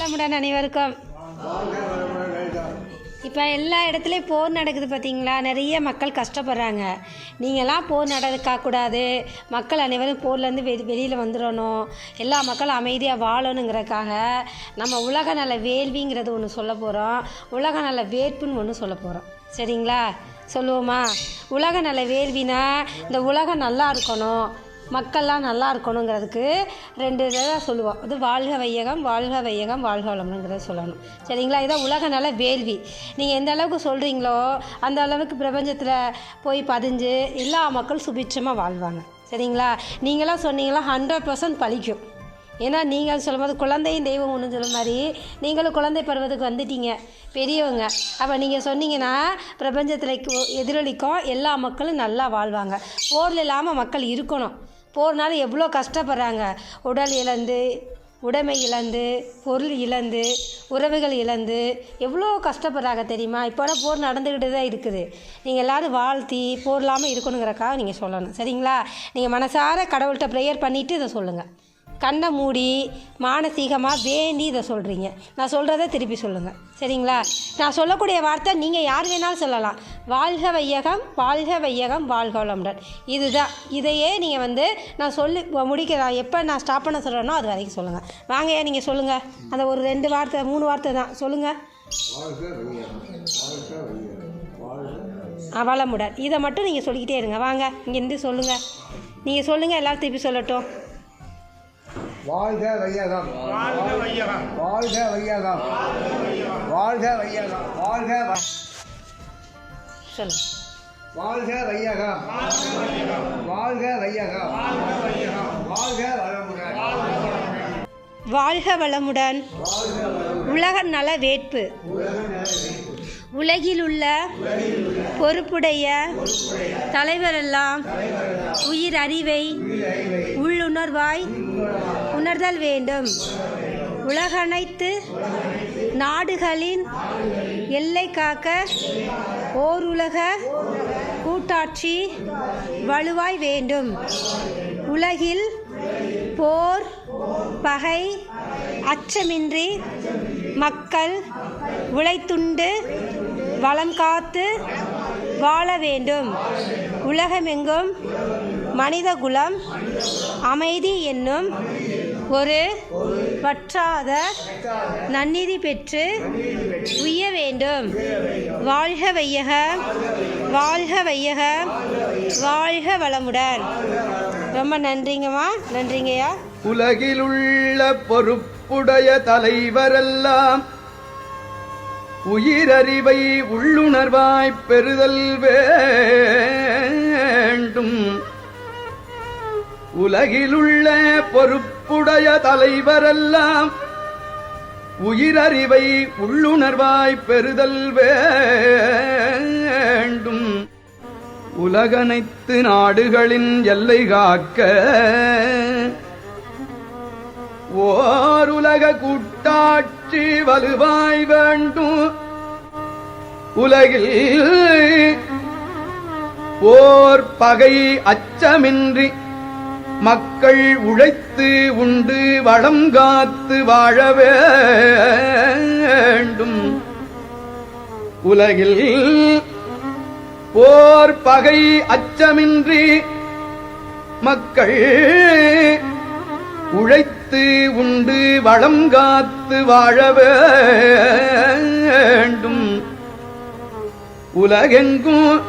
வளமுடன் அனைவருக்கும். இப்போ எல்லா இடத்துலையும் போர் நடக்குது பார்த்தீங்களா நிறைய மக்கள் கஷ்டப்படுறாங்க. நீங்களாம் போர் நடக்கக்கூடாது மக்கள் அனைவரும் போர்லேருந்து வெ வெளியில் வந்துடணும் எல்லா மக்களும் அமைதியாக வாழணுங்கிறதுக்காக நம்ம உலக நல வேள்விங்கிறது ஒன்று சொல்ல போகிறோம் உலக நல வேட்புன்னு ஒன்று சொல்ல போகிறோம் சரிங்களா? சொல்லுவோமா? உலக நல வேள்வினா இந்த உலகம் நல்லா இருக்கணும். மக்கள்லாம் நல்லா இருக்கணுங்கிறதுக்கு ரெண்டு இதை சொல்லுவோம். அது வாழ்க வையகம் வாழ்க வையகம் வாழ்க வளம்ங்கிறத சொல்லணும். சரிங்களா? இதான் உலக நல வேள்வி. நீங்கள் எந்த அளவுக்கு சொல்கிறீங்களோ அந்த அளவுக்கு பிரபஞ்சத்தில் போய் பதிஞ்சு எல்லா மக்களும் சுபிட்சமாக வாழ்வாங்க. சரிங்களா? நீங்களாம் சொன்னீங்களா ஹண்ட்ரட் பர்சன்ட் பழிக்கும். ஏன்னா நீங்கள் சொல்லும்போது குழந்தையும் தெய்வம் ஒன்று சொல்ல மாதிரி நீங்களும் குழந்தை பருவத்துக்கு வந்துட்டீங்க பெரியவங்க. அப்போ நீங்கள் சொன்னீங்கன்னா பிரபஞ்சத்தில் எதிரொலிக்கும் எல்லா மக்களும் நல்லா வாழ்வாங்க. போரில் இல்லாமல் மக்கள் இருக்கணும். போகிறனால எவ்வளோ கஷ்டப்படுறாங்க. உடல் இழந்து உடைமை இழந்து பொருள் இழந்து உறவுகள் இழந்து எவ்வளோ கஷ்டப்படுறாங்க தெரியுமா? இப்போட போர் நடந்துக்கிட்டு தான் இருக்குது. நீங்கள் எல்லோரும் வாழ்த்தி போர் இல்லாமல் இருக்கணுங்கிறக்காக நீங்கள் சொல்லணும். சரிங்களா? நீங்கள் மனசார கடவுள்கிட்ட ப்ரேயர் பண்ணிவிட்டு இதை சொல்லுங்கள் கண்ணை மூடி மானசீகமாக வேண்டி இதை சொல்கிறீங்க நான் சொல்கிறத திருப்பி சொல்லுங்கள் சரிங்களா? நான் சொல்லக்கூடிய வார்த்தை நீங்கள் யார் வேணாலும் சொல்லலாம். வாழ்க வையகம் வாழ்க வையகம் வாழ்க வளமுடன். இதுதான். இதையே நீங்கள் வந்து நான் சொல்லி முடிக்கிறேன். எப்போ நான் ஸ்டாப் பண்ண சொல்கிறேனோ அது வரைக்கும் சொல்லுங்கள் வாங்கய்யா நீங்கள் சொல்லுங்கள் அந்த ஒரு ரெண்டு வார்த்தை மூணு வார்த்தை தான். சொல்லுங்கள் வளமுடன். இதை மட்டும் நீங்கள் சொல்லிக்கிட்டே இருங்க. வாங்க இங்கேருந்து சொல்லுங்கள் நீங்கள் சொல்லுங்கள் எல்லாரும் திருப்பி சொல்லட்டும். வாழ்க வையகம். வாழ்க வையகம். வாழ்க வையகம். வாழ்க வையகம். வாழ்க சொல்லுங்கள் வாழ்க வையகம். வாழ்க வையகம். வாழ்க வளமுடன். வாழ்க வளமுடன். உலக நல வேட்பு. உலகில் உள்ள பொறுப்புடைய தலைவரெல்லாம் உயிர் அறிவை உள்ளுணர்வாய் உணர்தல் வேண்டும். உலகனைத்து நாடுகளின் எல்லை காக்க ஓர் உலக கூட்டாட்சி வலுவாய் வேண்டும். உலகில் போர் பகை அச்சமின்றி மக்கள் உழைத்துண்டு வளம் காத்து வாழ வேண்டும் உலகமெங்கும் மனிதகுலம் அமைதி என்னும் ஒரு வற்றாத நன்னிதி பெற்று உய்ய வேண்டும். வாழ்க வையக வாழ்க வையக வாழ்க வளமுடன். ரொம்ப நன்றிங்கம்மா. நன்றிங்கய்யா. உலகிலுள்ள பொறுப்புடைய தலைவரெல்லாம் உயிரறிவை உள்ளுணர்வாய்ப் பெறுதல் வேண்டும். உலகிலுள்ள பொறுப்புடைய தலைவரெல்லாம் உயிரறிவை உள்ளுணர்வாய் பெறுதல் வேண்டும். உலகனைத்து நாடுகளின் எல்லை காக்க ஓ உலக கூட்டாட்சி வலுவாய் வேண்டும் உலகில் போர் பகை அச்சமின்றி மக்கள் உழைத்து உண்டு வளம் காத்து வாழ வேண்டும். உலகில் போர் பகை அச்சமின்றி மக்கள் உழைத்து உண்டு வளம் காத்து வாழ வேண்டும். உலகெங்கும்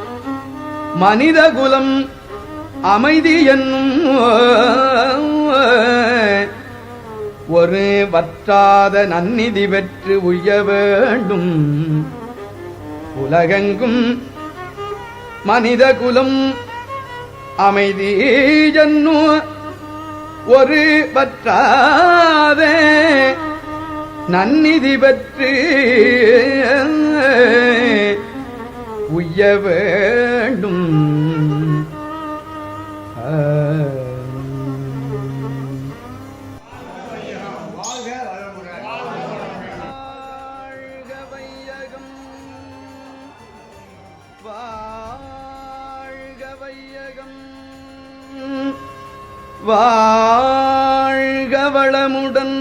மனிதகுலம் அமைதி என்னும் ஒரு வற்றாத நன்னிதி பெற்று உய்ய வேண்டும். உலகெங்கும் மனித குலம் அமைதி என்னும் ஒரு பற்றாதே நன்னிதி பற்று உய்ய வேண்டும். வையகம். வாழ்க வையகம். வாழ்க வளமுடன்.